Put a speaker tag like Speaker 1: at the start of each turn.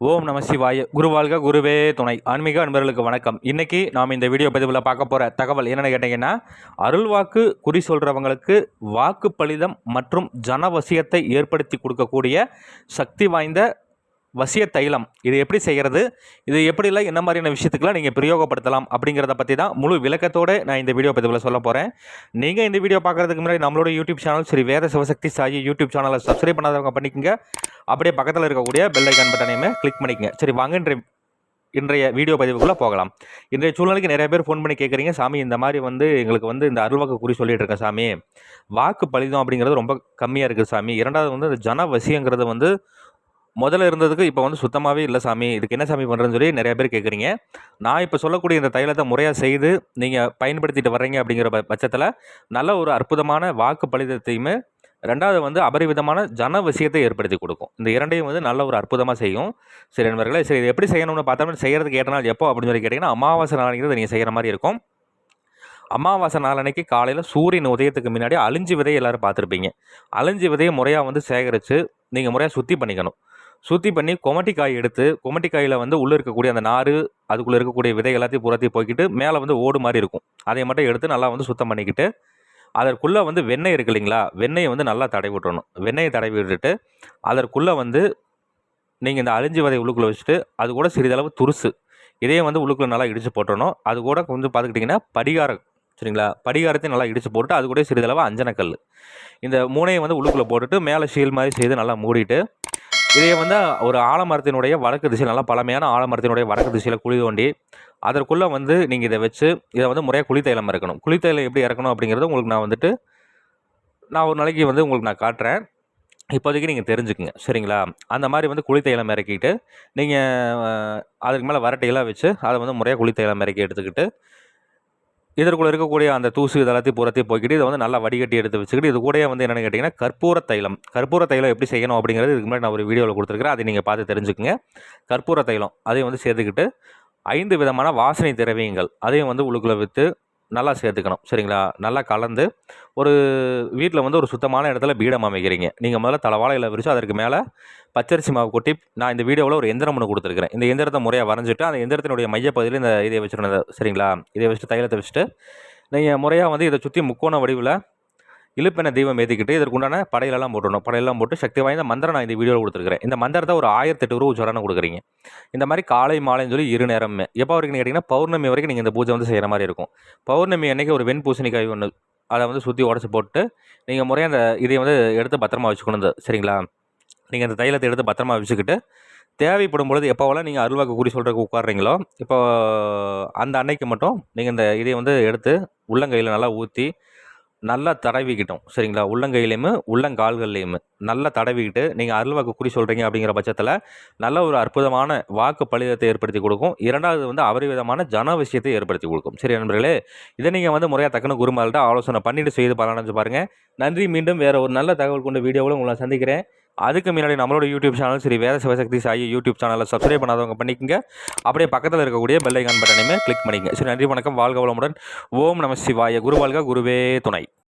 Speaker 1: ஓம் நம சிவாய. குருவாழ்க குருவே துணை. ஆன்மீக அன்பர்களுக்கு வணக்கம். இன்றைக்கி நாம் இந்த வீடியோ பதிவில் பார்க்க போகிற தகவல் என்னென்னு கேட்டிங்கன்னா அருள்வாக்கு குறி சொல்கிறவங்களுக்கு வாக்கு பலிதம் மற்றும் ஜனவசியத்தை ஏற்படுத்தி கொடுக்கக்கூடிய சக்தி வாய்ந்த வசிய தைலம் இது எப்படி செய்கிறது? இது எப்படிலாம் என்ன மாதிரியான விஷயத்துக்குலாம் நீங்கள் பிரயோகப்படுத்தலாம் அப்படிங்கிறத பற்றி தான் முழு விளக்கத்தோடு நான் இந்த வீடியோ பதிவில் சொல்ல போகிறேன் நீங்கள் இந்த வீடியோ பார்க்குறதுக்கு முன்னாடி நம்மளோட YouTube channel Sri Veda Sivasakthi Sai YouTube சேனலை சப்ஸ்கிரைப் பண்ணாதவங்க பண்ணிக்கங்க. அப்படியே பக்கத்தில் இருக்கக்கூடிய பெல் ஐக்கான் பட்டனையுமே கிளிக் பண்ணிக்கங்க. சரி வாங்க இன்றைய இன்றைய வீடியோ பதிவுக்குள்ளே போகலாம். இன்றைய சூழ்நிலைக்கு நிறைய பேர் ஃபோன் பண்ணி கேட்குறீங்க. சாமி இந்த மாதிரி வந்து எங்களுக்கு வந்து இந்த அருள்வாக்கு குறி சொல்லிட்டு இருக்கேன் சாமி. வாக்கு பலிதம் அப்படிங்கிறது ரொம்ப கம்மியாக இருக்குது சாமி. இரண்டாவது வந்து இந்த ஜன வசியங்கிறது வந்து முதல்ல இருந்ததுக்கு இப்போ வந்து சுத்தமாகவே இல்லை சாமி. இதுக்கு என்ன சாமி பண்ணுறேன்னு சொல்லி நிறைய பேர் கேட்குறீங்க நான் இப்போ சொல்லக்கூடிய இந்த தைலத்தை முறையாக செய்து நீங்கள் பயன்படுத்திட்டு வர்றீங்க அப்படிங்கிற ப- பட்சத்தில் நல்ல ஒரு அற்புதமான வாக்கு பலிதத்தையுமே ரெண்டாவது வந்து அபரிவிதமான ஜன விஷயத்தை ஏற்படுத்தி கொடுக்கும். இந்த இரண்டையும் வந்து நல்ல ஒரு அற்புதமாக செய்யும். சரி நண்பர்களே சரி இது எப்படி செய்யணும்னு பார்த்தோம்னா செய்கிறதுக்கு ஏற்ற நாள் எப்போ அப்படின்னு சொல்லி கேட்டிங்கன்னா அமாவாசை நாளைங்கிறது நீங்கள் செய்கிற மாதிரி இருக்கும். அமாவாசை நாளன்னைக்கு காலையில் சூரியன் உதயத்துக்கு முன்னாடி அழிஞ்சி விதையை எல்லோரும் பார்த்துருப்பீங்க. அழிஞ்சி விதையை முறையாக வந்து சேகரித்து நீங்கள் முறையாக சுத்தி பண்ணிக்கணும். சுத்தி பண்ணி கொமட்டிக்காய் எடுத்து கொமட்டிக்காயில் வந்து உள்ளே இருக்கக்கூடிய அந்த நார் அதுக்குள்ளே இருக்கக்கூடிய விதை எல்லாத்தையும் புறத்தையும் போய்க்கிட்டு மேலே வந்து ஓடு மாதிரி இருக்கும். அதை மட்டும் எடுத்து நல்லா வந்து சுத்தம் பண்ணிக்கிட்டு அதற்குள்ளே வந்து வெண்ணெய் இருக்கு இல்லைங்களா? வெண்ணெயை வந்து நல்லா தடவி விட்டுறணும். வெண்ணெயை தடவி விட்டுட்டு அதற்குள்ளே வந்து நீங்கள் இந்த அழிஞ்சி விதை உள்ளுக்குள்ளே வச்சுட்டு அது கூட சிறிதளவு துருசு. இதையும் வந்து உள்ளுக்குள்ளே நல்லா இடித்து போட்டுறணும். அது கூட கொஞ்சம் பார்த்துக்கிட்டிங்கன்னா படிகாரம் சரிங்களா? படிகாரத்தையும் நல்லா இடித்து போட்டு அது கூட சிறிதளவு அஞ்சனக்கல் இந்த மூணையும் வந்து உள்ளுக்குள்ளே போட்டுட்டு மேலே ஷீல் மாதிரி செய்து நல்லா மூடிட்டு இதையே வந்து ஒரு ஆலமரத்தினுடைய வடக்கு திசையில் நல்லா பழமையான ஆலமரத்தினுடைய வடக்கு திசையில் குழி தோண்டி அதற்குள்ளே வந்து நீங்கள் இதை வச்சு இதை வந்து முறையாக குளித்தைலம் இறக்கணும். குளித்தைலம் எப்படி இறக்கணும் அப்படிங்கிறது உங்களுக்கு நான் வந்துட்டு நான் ஒரு நாளைக்கு வந்து உங்களுக்கு நான் காட்டுறேன். இப்போதைக்கு நீங்கள் தெரிஞ்சுக்குங்க. சரிங்களா? அந்த மாதிரி வந்து குளித்தைலம் இறக்கிட்டு நீங்கள் அதுக்கு மேலே வரட்டையெல்லாம் வச்சு அதை வந்து முறையாக குளித்தைலம் இறக்கி எடுத்துக்கிட்டு இதற்குள்ள இருக்கக்கூடிய அந்த தூசு இதெல்லாத்தையும் புறத்தையும் போய்க்கிட்டு இதை வந்து நல்லா வடிகட்டி எடுத்து வச்சுக்கிட்டு இது கூடயே வந்து என்னென்னு கேட்டிங்கன்னா கற்பூர தைலம். கற்பூர தைலம் எப்படி செய்யணும் அப்படிங்கிறது இதுக்கு முன்னாடி நான் ஒரு வீடியோவில் கொடுத்துருக்கிறேன். அதை நீங்கள் பார்த்து தெரிஞ்சுக்கோங்க. கற்பூர தைலம் அதையும் வந்து சேர்த்துக்கிட்டு ஐந்து விதமான வாசனை திரவியங்கள் அதையும் வந்து உள்ளுக்குள்ளே விற்று நல்லா சேர்த்துக்கணும். சரிங்களா? நல்லா கலந்து ஒரு வீட்டில் வந்து ஒரு சுத்தமான இடத்துல பீடம் அமைக்கிறீங்க. நீங்கள் முதல்ல தலைவாழையில் விரிச்சு அதற்கு மேலே பச்சரிசி மாவு கொட்டி நான் இந்த வீடியோவில் ஒரு எந்திரம் ஒன்று கொடுத்துருக்கிறேன். இந்த எந்திரத்தை முறையாக வரைஞ்சிட்டு அந்த எந்திரத்தினுடைய மையப்பகுதியில் இந்த இதை வச்சுருந்தது. சரிங்களா? இதை வச்சுட்டு தைலத்தை வச்சுட்டு நீங்கள் முறையாக வந்து இதை சுற்றி முக்கோண வடிவில் இழுப்பெண்ண தீபம் ஏற்றிக்கிட்டு இதற்குண்டான படையிலெல்லாம் போட்டுடணும். படையெல்லாம் போட்டு சக்தி வாய்ந்த மந்திரம் நான் இந்த வீடியோவில் கொடுத்துருக்கிறேன். இந்த மந்திரத்தை ஒரு ஆயிரத்தி எட்டு ரூபா உச்சரான கொடுக்குறீங்க. இந்த மாதிரி காலை மாலைன்னு சொல்லி இரு நேரமே. எப்போ வரைக்கும் கேட்டிங்கன்னா பௌர்ணமி வரைக்கும் நீங்கள் இந்த பூஜை வந்து செய்கிற மாதிரி இருக்கும். பௌர்ணமி அன்னைக்கு ஒரு வெண் பூசணிக்காய் ஒன்று அதை வந்து சுற்றி உடச்சி போட்டு நீங்கள் முறையாக அந்த இதை வந்து எடுத்து பத்திரமா வச்சுக்கணும் இந்த- சரிங்களா? நீங்கள் அந்த தைலத்தை எடுத்து பத்திரமா வச்சுக்கிட்டு தேவைப்படும் பொழுது எப்போவெல்லாம் நீங்கள் அருள்வாக்கு குறி சொல்கிறதுக்கு உட்காடுறீங்களோ இப்போ அந்த அன்னைக்கு மட்டும் நீங்கள் இந்த இதை வந்து எடுத்து உள்ளங்கையில் நல்லா ஊற்றி நல்லா தடவிக்கிட்டோம் சரிங்களா? உள்ளங்கையிலையுமே உள்ளங்கால்கள்லையுமே. நல்லா தடவிக்கிட்டு நீங்கள் அருள்வாக்கு குறி சொல்கிறீங்க அப்படிங்கிற பட்சத்தில் நல்ல ஒரு அற்புதமான வாக்கு பலிதத்தை ஏற்படுத்தி கொடுக்கும். இரண்டாவது வந்து அபரிவிதமான ஜன விஷயத்தை ஏற்படுத்தி கொடுக்கும். சரி நண்பர்களே இதை நீங்கள் வந்து முறையாக தக்கன குருமால்கிட்ட ஆலோசனை பண்ணிவிட்டு செய்து பலனடைஞ்சு பாருங்கள் நன்றி மீண்டும் வேறு ஒரு நல்ல தகவல் கொண்ட வீடியோவில் உங்களை சந்திக்கிறேன். அதுக்கு முன்னாடி நம்மளோட யூடியூப் சேனலும் சரி வேத சிவசக்தி சாயி யூடியூப் சேனலை சப்ஸ்கிரைப் பண்ணாதவங்க பண்ணிக்கங்க. அப்படியே பக்கத்தில் இருக்கக்கூடிய பெல்லைக்கான் பட்டனையுமே கிளிக் பண்ணிக்கங்க. சரி நன்றி வணக்கம். வாழ்க வளமுடன். ஓம் நம சிவாய. குருவாழ்க குருவே துணை.